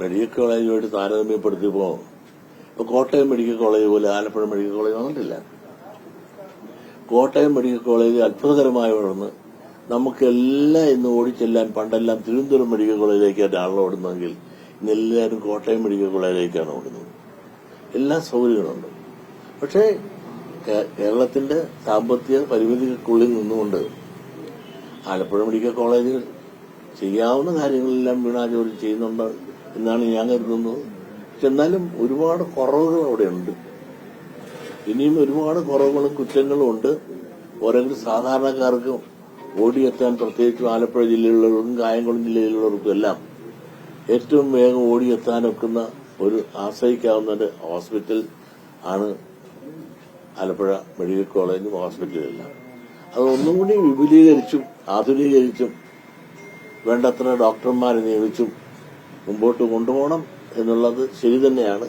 Medical കോളേജുമായിട്ട് താരതമ്യപ്പെടുത്തിയപ്പോ ഇപ്പൊ Kottayam medical college പോലെ Alappuzha medical college വന്നിട്ടില്ല. കോട്ടയം മെഡിക്കൽ കോളേജ് അത്ഭുതകരമായി വളർന്ന് നമുക്കെല്ലാം ഇന്ന് ഓടിച്ചെല്ലാൻ പണ്ടെല്ലാം തിരുവനന്തപുരം മെഡിക്കൽ കോളേജിലേക്കായിട്ടാണല്ലോ ഓടുന്നതെങ്കിൽ ഇന്ന് എല്ലാവരും കോട്ടയം മെഡിക്കൽ കോളേജിലേക്കാണ് ഓടുന്നത്. എല്ലാ സൗകര്യങ്ങളുണ്ട്. പക്ഷേ കേരളത്തിന്റെ സാമ്പത്തിക പരിമിതികൾക്കുള്ളിൽ നിന്നുകൊണ്ട് ആലപ്പുഴ മെഡിക്കൽ കോളേജിൽ ചെയ്യാവുന്ന കാര്യങ്ങളെല്ലാം വീണാ ജോലി ചെയ്യുന്നുണ്ട്. എന്നാണ് ഞാൻ കരുതുന്നത്. എന്നാലും ഒരുപാട് കുറവുകൾ അവിടെയുണ്ട്. ഇനിയും ഒരുപാട് കുറവുകളും കുറ്റങ്ങളും ഉണ്ട്. ഓരോരുത്തർ സാധാരണക്കാർക്ക് ഓടിയെത്താൻ പ്രത്യേകിച്ച് ആലപ്പുഴ ജില്ലയിലുള്ളവർക്കും കായംകുളം ജില്ലയിലുള്ളവർക്കും എല്ലാം ഏറ്റവും വേഗം ഓടിയെത്താനൊക്കുന്ന ഒരു ആശ്രയിക്കാവുന്ന ഒരു ഹോസ്പിറ്റൽ ആണ് ആലപ്പുഴ മെഡിക്കൽ കോളേജും ഹോസ്പിറ്റലെല്ലാം. അത് ഒന്നും കൂടി വിപുലീകരിച്ചും ആധുനീകരിച്ചും വേണ്ടത്ര ഡോക്ടർമാരെ നിയമിച്ചും മുമ്പോട്ട് കൊണ്ടുപോകണം എന്നുള്ളത് ശരി തന്നെയാണ്.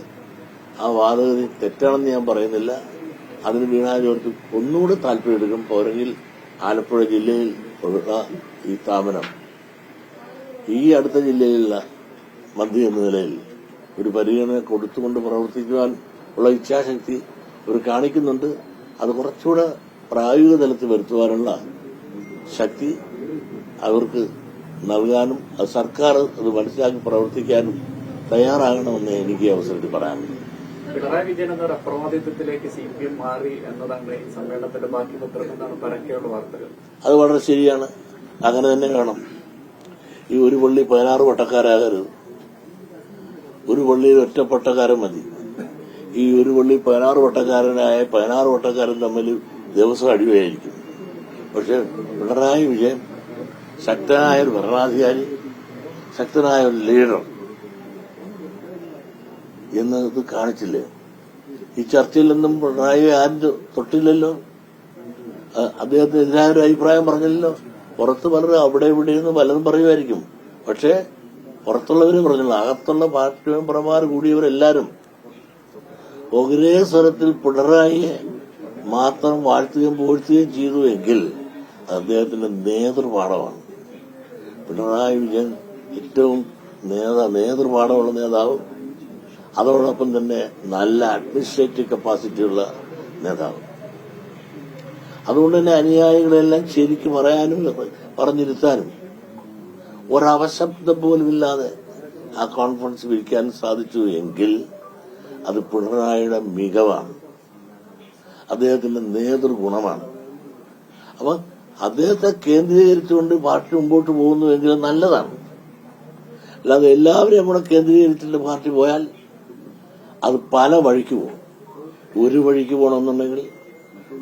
ആ വാദഗതി തെറ്റാണെന്ന് ഞാൻ പറയുന്നില്ല. അതിന് വീണാ ഒന്നുകൂടെ താല്പര്യം താല്പര്യമെടുക്കും പോരെങ്കിൽ ആലപ്പുഴ ജില്ലയിൽ ഉള്ള ഈ സ്ഥാപനം. ഈ അടുത്ത ജില്ലയിലുള്ള മന്ത്രി എന്ന നിലയിൽ ഒരു പരിഗണന കൊടുത്തുകൊണ്ട് പ്രവർത്തിക്കുവാൻ ഉള്ള ഇച്ഛാശക്തി ഒരു കാണിക്കുന്നുണ്ട്. അത് കുറച്ചുകൂടെ പ്രായോഗിക തലത്തിൽ വരുത്തുവാനുള്ള ശക്തി അവർക്ക് നൽകാനും അത് സർക്കാർ അത് മനസ്സിലാക്കി പ്രവർത്തിക്കാനും തയ്യാറാകണമെന്ന് എനിക്ക് അവസരത്തിൽ പറയാനുണ്ട് പിണറായി വിജയൻ എന്ന അപ്രവാദിത്വത്തിലേക്ക് അപ്രമാദിത്വത്തിലേക്ക് സി പി എം മാറി എന്നതാണ് ഈ സമ്മേളനത്തിന്റെ ബാക്കി പരക്കെയുള്ള വാർത്തകൾ. അത് വളരെ ശരിയാണ്. അങ്ങനെ തന്നെ വേണം. ഈ ഒരു പള്ളി പതിനാറ് വട്ടക്കാരാകരുത്. ഒരു പള്ളിയിൽ ഒറ്റ പട്ടക്കാരൻ മതി. ഈ ഒരു പള്ളി പതിനാറ് വട്ടക്കാരനായ പതിനാറ് വട്ടക്കാരൻ തമ്മിൽ ദിവസം അടിവയായിരിക്കും പക്ഷെ പിണറായി വിജയൻ ശക്തനായ ഒരു ഭരണാധികാരി ശക്തനായ ഒരു ലീഡർ എന്നത് കാണിച്ചില്ലേ? ഈ ചർച്ചയിലൊന്നും പിണറായി ആരും തൊട്ടില്ലല്ലോ? അഹ് അദ്ദേഹത്തിന് എതിരായ ഒരു അഭിപ്രായം പറഞ്ഞില്ലല്ലോ? പുറത്ത് പലരും അവിടെ ഇവിടെ നിന്ന് പലതും പറയുമായിരിക്കും. പക്ഷേ പുറത്തുള്ളവരും പറഞ്ഞില്ല. അകത്തുള്ള പാർട്ടി മെമ്പർമാർ കൂടിയവരെല്ലാരും ഒരേ സ്വരത്തിൽ പിണറായിയെ മാത്രം വാഴ്ത്തുകയും പോഴ്ത്തുകയും ചെയ്തു എങ്കിൽ അദ്ദേഹത്തിന്റെ നേതൃപാഠമാണ്. പിണറായി വിജയൻ ഏറ്റവും നേതാ നേതൃപാഠമുള്ള നേതാവ്. അതോടൊപ്പം തന്നെ നല്ല അഡ്മിനിസ്ട്രേറ്റീവ് കപ്പാസിറ്റിയുള്ള നേതാവ്. അതുകൊണ്ട് തന്നെ അനുയായികളെല്ലാം ശരിക്ക് പറയാനും പറഞ്ഞിരുത്താനും. ഒരവശബ്ദം പോലുമില്ലാതെ ആ കോൺഫറൻസ് വിളിക്കാൻ സാധിച്ചു എങ്കിൽ അത് പിണറായിയുടെ മികവാണ്. അദ്ദേഹത്തിന്റെ നേതൃഗുണമാണ്. അപ്പൊ അദ്ദേഹത്തെ കേന്ദ്രീകരിച്ചുകൊണ്ട് പാർട്ടി മുമ്പോട്ട് പോകുന്നുവെങ്കിൽ നല്ലതാണ്. അല്ലാതെ എല്ലാവരെയും കൂടെ കേന്ദ്രീകരിച്ചിട്ട് പാർട്ടി പോയാൽ അത് പല വഴിക്ക് പോകും. ഒരു വഴിക്ക് പോകണമെന്നുണ്ടെങ്കിൽ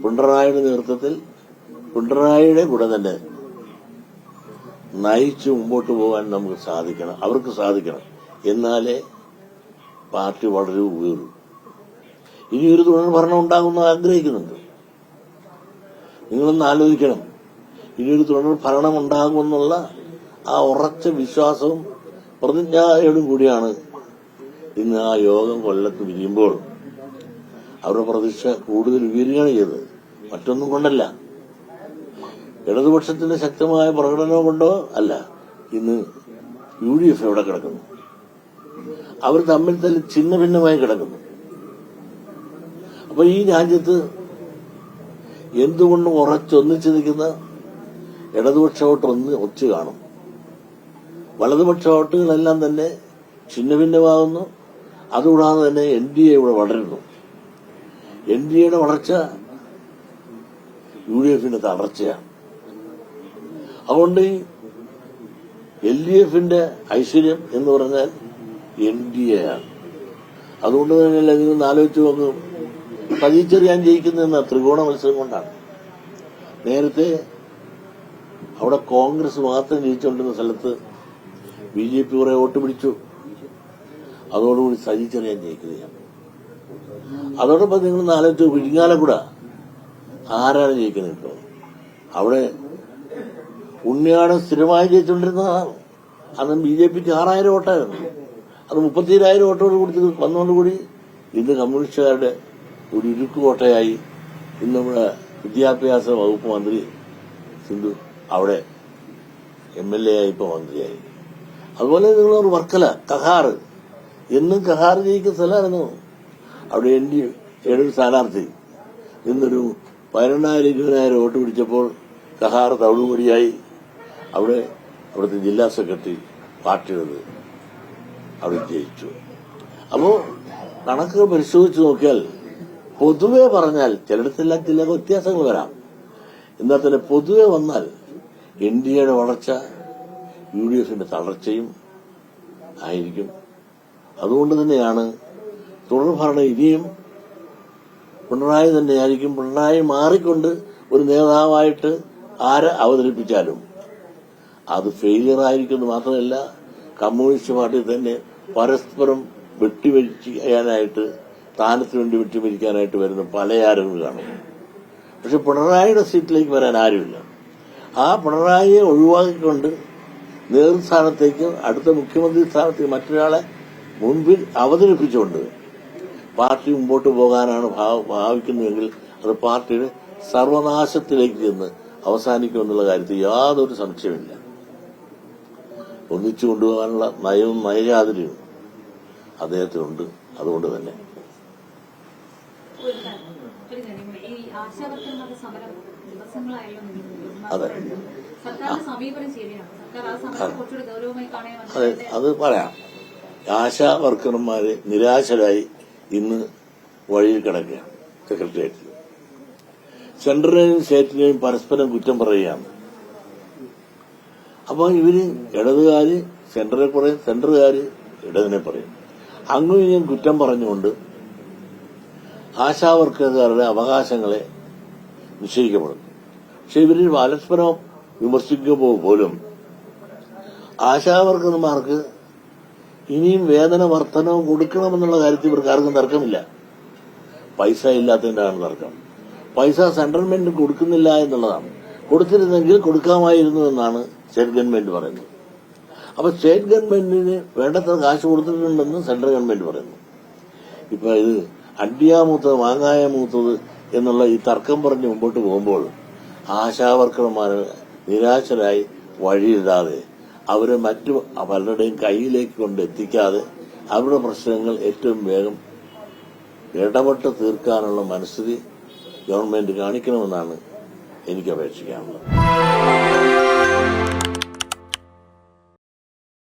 പിണറായിയുടെ നേതൃത്വത്തിൽ പിണറായിയുടെ കൂടെ തന്നെ നയിച്ച് മുമ്പോട്ട് പോകാൻ നമുക്ക് സാധിക്കണം അവർക്ക് സാധിക്കണം. എന്നാലേ പാർട്ടി വളരെ ഉയരും. ഇനി ഒരു തുടർ ഭരണം ഉണ്ടാകുമെന്ന് ആഗ്രഹിക്കുന്നുണ്ട്. നിങ്ങളൊന്ന് ആലോചിക്കണം. ഇനിയൊരു തുടർ ഭരണം ഉണ്ടാകുമെന്നുള്ള ആ ഉറച്ച വിശ്വാസവും പ്രതിജ്ഞയോടും കൂടിയാണ് ഇന്ന് ആ യോഗം കൊല്ലത്ത് വിരിയുമ്പോൾ. അവരുടെ പ്രതീക്ഷ കൂടുതൽ ഉയരുകയാണ് ചെയ്തത്. മറ്റൊന്നും കൊണ്ടല്ല. ഇടതുപക്ഷത്തിന്റെ ശക്തമായ പ്രകടനം കൊണ്ടോ അല്ല ഇന്ന് യു ഡി എഫ് എവിടെ കിടക്കുന്നു? അവർ തമ്മിൽ തന്നെ ചിഹ്ന ഭിന്നമായി കിടക്കുന്നു. അപ്പൊ ഈ രാജ്യത്ത് എന്തുകൊണ്ടും ഉറച്ചൊന്നിച്ചു നിൽക്കുന്ന ഇടതുപക്ഷ വോട്ട് ഒന്ന് ഒച്ചു കാണും. വലതുപക്ഷ വോട്ടുകളെല്ലാം തന്നെ ഛിന്ന ഭിന്നമാകുന്നു അതുകൂടാതെ തന്നെ എൻ ഡി എ ഇവിടെ വളരുന്നു. എൻ ഡി എയുടെ വളർച്ച യു ഡി എഫിന്റെ തളർച്ചയാണ്. അതുകൊണ്ട് എൽ ഡി എഫിന്റെ ഐശ്വര്യം എന്ന് പറഞ്ഞാൽ എൻ ഡി എ ആണ് അതുകൊണ്ട് തന്നെയല്ല നിങ്ങൾ ആലോചിച്ച് നോക്കും. പതിച്ചെറിയാൻ ജയിക്കുന്നതെന്ന ത്രികോണ മത്സരം കൊണ്ടാണ്. നേരത്തെ അവിടെ കോൺഗ്രസ് മാത്രം ജയിച്ചുകൊണ്ടിരുന്ന സ്ഥലത്ത് ബി ജെ പി കുറെ വോട്ട് പിടിച്ചു. അതോടുകൂടി സജിച്ചറിയാൻ ജയിക്കുകയാണ്. അതോടൊപ്പം നിങ്ങൾ ആലോചിച്ച് വിഴിഞ്ഞാലക്കുട ആരാണ് ജയിക്കുന്നത് ഇപ്പോൾ അവിടെ ഉണ്ണിയാണ് സ്ഥിരമായി ജയിച്ചുകൊണ്ടിരുന്നതാണ് അന്ന് ബി ജെ പിക്ക് ആറായിരം വോട്ടായിരുന്നു. അത് മുപ്പത്തിരായിരം വോട്ടോട് കൂടി വന്നതോടുകൂടി ഇന്ന് കമ്മ്യൂണിസ്റ്റുകാരുടെ ഒരു ഇരുക്കുകോട്ടയായി ഇന്ന് നമ്മുടെ വിദ്യാഭ്യാസ വകുപ്പ് മന്ത്രി സിന്ധു അവിടെ എം എൽ എ ആയി ഇപ്പൊ മന്ത്രിയായി അതുപോലെ നിങ്ങൾ വർക്കല കഹാർ എന്നും കഹാർ ജയിക്കുന്ന സ്ഥലമായിരുന്നു. അവിടെ എൻ ഡി എയുടെ ഒരു സ്ഥാനാർത്ഥി ഇന്നൊരു പതിനെണ്ണായിരം ഇരുപതിനായിരം വോട്ട് പിടിച്ചപ്പോൾ കഹാർ തവിടുപൊടിയായി അവിടെ അവിടുത്തെ ജില്ലാ സെക്രട്ടറി പാർട്ടിയുടേത് അവിടെ ജയിച്ചു. അപ്പോ കണക്കുകൾ പരിശോധിച്ച് നോക്കിയാൽ പൊതുവെ പറഞ്ഞാൽ ചിലയിടത്തെല്ലാം ചില വ്യത്യാസങ്ങൾ വരാം. എന്നാൽ തന്നെ പൊതുവെ വന്നാൽ എൻ ഡി എയുടെ വളർച്ച യു ഡി എഫിന്റെ തളർച്ചയും ആയിരിക്കും. അതുകൊണ്ട് തന്നെയാണ് തുടർഭരണം ഇനിയും പിണറായി തന്നെയായിരിക്കും. പിണറായി മാറിക്കൊണ്ട് ഒരു നേതാവായിട്ട് ആരെ അവതരിപ്പിച്ചാലും അത് ഫെയിലിയർ ആയിരിക്കുമെന്ന് മാത്രമല്ല കമ്മ്യൂണിസ്റ്റ് പാർട്ടി തന്നെ പരസ്പരം വെട്ടിവരിക്കാനായിട്ട് സ്ഥാനത്തിന് വേണ്ടി വെട്ടിമരിക്കാനായിട്ട് വരുന്ന പല ആരും കാണും. പക്ഷെ പിണറായിയുടെ സീറ്റിലേക്ക് വരാൻ ആരുമില്ല. ആ പിണറായിയെ ഒഴിവാക്കിക്കൊണ്ട് നേതൃസ്ഥാനത്തേക്ക് അടുത്ത മുഖ്യമന്ത്രി സ്ഥാനത്തേക്ക് മറ്റൊരാളെ മുൻപിൽ അവതരിപ്പിച്ചുകൊണ്ട് പാർട്ടി മുമ്പോട്ട് പോകാനാണ് ഭാവിക്കുന്നതെങ്കിൽ അത് പാർട്ടിയുടെ സർവനാശത്തിലേക്ക് ചെന്ന് അവസാനിക്കുമെന്നുള്ള കാര്യത്തിൽ യാതൊരു സംശയമില്ല ഒന്നിച്ചു കൊണ്ടുപോകാനുള്ള നയവും നയജാതിരിയും അദ്ദേഹത്തിനുണ്ട്. അതുകൊണ്ട് തന്നെ ഗൗരവമായി അതെ അത് പറയാം. ആശാ വർക്കർമാര് നിരാശരായി ഇന്ന് വഴിയിൽ കിടക്കുകയാണ് സെക്രട്ടേറിയറ്റിൽ സെൻട്രലിനെയും സ്റ്റേറ്റിനെയും പരസ്പരം കുറ്റം പറയുകയാണ്. അപ്പൊ ഇവർ ഇടതുകാര് സെൻട്രലെ പറയും സെൻട്രുകാര് ഇടതിനെ പറയും. അങ്ങും ഇനിയും കുറ്റം പറഞ്ഞുകൊണ്ട് ആശാവർക്കറുടെ അവകാശങ്ങളെ നിശ്ചയിക്കപ്പെടുന്നു പക്ഷെ ഇവരിൽ പരസ്പരം വിമർശിക്കുമ്പോൾ പോലും ആശാവർക്കർമാർക്ക് ഇനിയും വേതന വർധനവും കൊടുക്കണമെന്നുള്ള കാര്യത്തിൽ ഇവർക്ക് ആർക്കും തർക്കമില്ല. പൈസ ഇല്ലാത്തതിന്റെയാണ് തർക്കം. പൈസ സെൻട്രൽ ഗവൺമെന്റ് കൊടുക്കുന്നില്ല എന്നുള്ളതാണ്. കൊടുത്തിരുന്നെങ്കിൽ കൊടുക്കാമായിരുന്നു എന്നാണ് സ്റ്റേറ്റ് ഗവൺമെന്റ് പറയുന്നത്. അപ്പൊ സ്റ്റേറ്റ് ഗവൺമെന്റിന് വേണ്ടത്ര കാശ് കൊടുത്തിട്ടുണ്ടെന്ന് സെൻട്രൽ ഗവൺമെന്റ് പറയുന്നു. ഇപ്പൊ ഇത് അടിയാമൂത്തത് മാങ്ങായമൂത്തത് എന്നുള്ള ഈ തർക്കം പറഞ്ഞ് മുമ്പോട്ട് പോകുമ്പോൾ ആശാവർക്കർമാർ നിരാശരായി വഴിയിടാതെ അവരെ മറ്റു പലരുടെയും കയ്യിലേക്ക് കൊണ്ട് എത്തിക്കാതെ അവരുടെ പ്രശ്നങ്ങൾ ഏറ്റവും വേഗം ഇടപെട്ട് തീർക്കാനുള്ള മനസ്ഥിതി ഗവൺമെന്റ് കാണിക്കണമെന്നാണ് എനിക്ക് അപേക്ഷിക്കാനുള്ളത്.